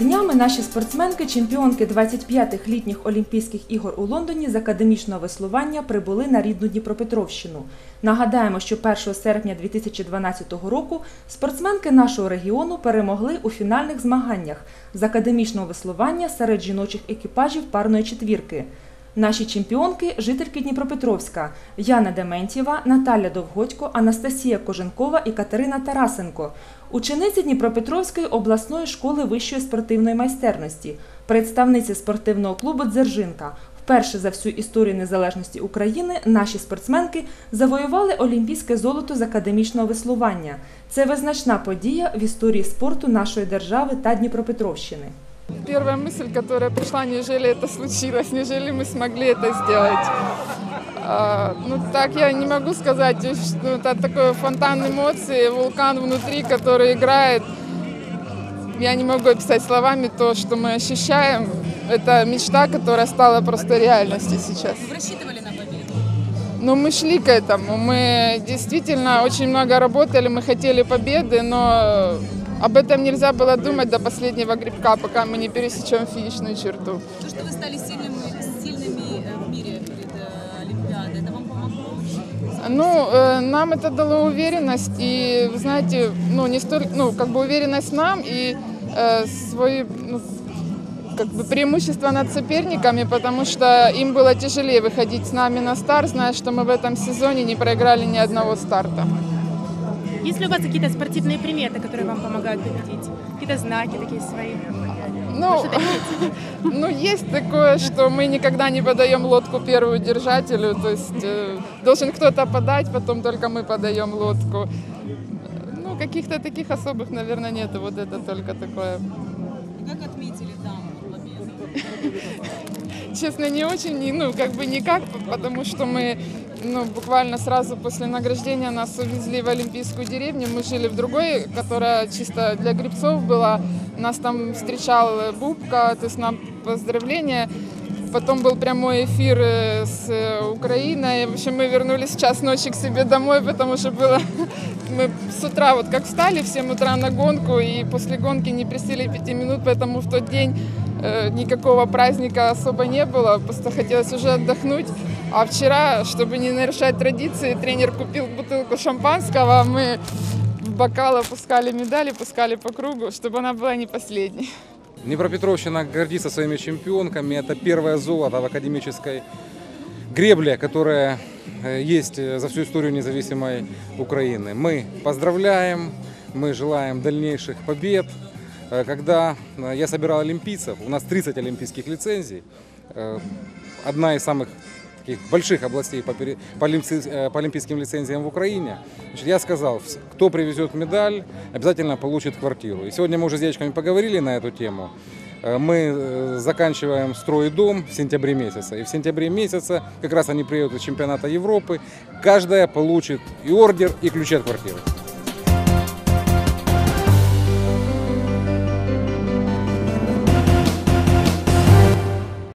днями наші спортсменки, чемпіонки 25-х літніх Олімпійських ігор у Лондоні з академічного веслування прибули на рідну Дніпропетровщину. Нагадаємо, що 1 серпня 2012 року спортсменки нашого регіону перемогли у фінальних змаганнях з академічного веслування серед жіночих екіпажів парної четвірки. Наші чемпіонки – жительки Дніпропетровська Яна Дементьєва, Наталя Довгодько, Анастасія Коженкова і Катерина Тарасенко, учениці Дніпропетровської обласної школи вищої спортивної майстерності, представниці спортивного клубу Дзержинка. Вперше за всю історію незалежності України наші спортсменки завоювали олімпійське золото з академічного веслування. Це визначна подія в історії спорту нашої держави та Дніпропетровщини. Первая мысль, которая пришла, неужели это случилось, неужели мы смогли это сделать. А, ну так я не могу сказать, что это такой фонтан эмоций, вулкан внутри, который играет. Я не могу описать словами то, что мы ощущаем. Это мечта, которая стала просто реальностью сейчас. Вы рассчитывали на победу? Но мы шли к этому. Мы действительно очень много работали, мы хотели победы, но об этом нельзя было думать до последнего грибка, пока мы не пересечем финишную черту. То, что вы стали сильными, сильными э, в мире перед э, Олимпиадой, это вам помогло? Ну, э, нам это дало уверенность, и, вы знаете, ну, не столь, ну, как бы уверенность нам и э, свои, ну, как бы преимущество над соперниками, потому что им было тяжелее выходить с нами на старт, зная, что мы в этом сезоне не проиграли ни одного старта. Есть ли у вас какие-то спортивные приметы, которые вам помогают победить? Какие-то знаки такие свои? Ну, ну, есть такое, что мы никогда не подаем лодку первую держателю, то есть э, должен кто-то подать, потом только мы подаем лодку. Ну, каких-то таких особых, наверное, нету, вот это только такое. Как отметили там победу? Честно, не очень, ну, как бы никак, потому что мы, ну, буквально сразу после награждения нас увезли в Олимпийскую деревню. Мы жили в другой, которая чисто для грибцов была. Нас там встречал Бубка, то есть нам поздравления. Потом был прямой эфир э, с э, Украиной. В общем, мы вернулись в час ночи к себе домой, потому что было... Мы с утра, вот как встали в 7 утра на гонку, и после гонки не присели 5 минут, поэтому в тот день э, никакого праздника особо не было, просто хотелось уже отдохнуть. А вчера, чтобы не нарушать традиции, тренер купил бутылку шампанского, а мы в бокал опускали медали, пускали по кругу, чтобы она была не последней. Днепропетровщина гордится своими чемпионками. Это первое золото в академической гребле, которая э, есть э, за всю историю независимой Украины. Мы поздравляем, мы желаем дальнейших побед. Э, Когда я собирал олимпийцев, у нас 30 олимпийских лицензий, одна из самых таких больших областей по, э, по олимпийским лицензиям в Украине. Значит, я сказал, кто привезет медаль, обязательно получит квартиру. И сегодня мы уже с девочками поговорили на эту тему. Э, Мы э, заканчиваем строй дом в сентябре месяце. И в сентябре месяце как раз они приедут из чемпионата Европы. Каждая получит и ордер, и ключи от квартиры.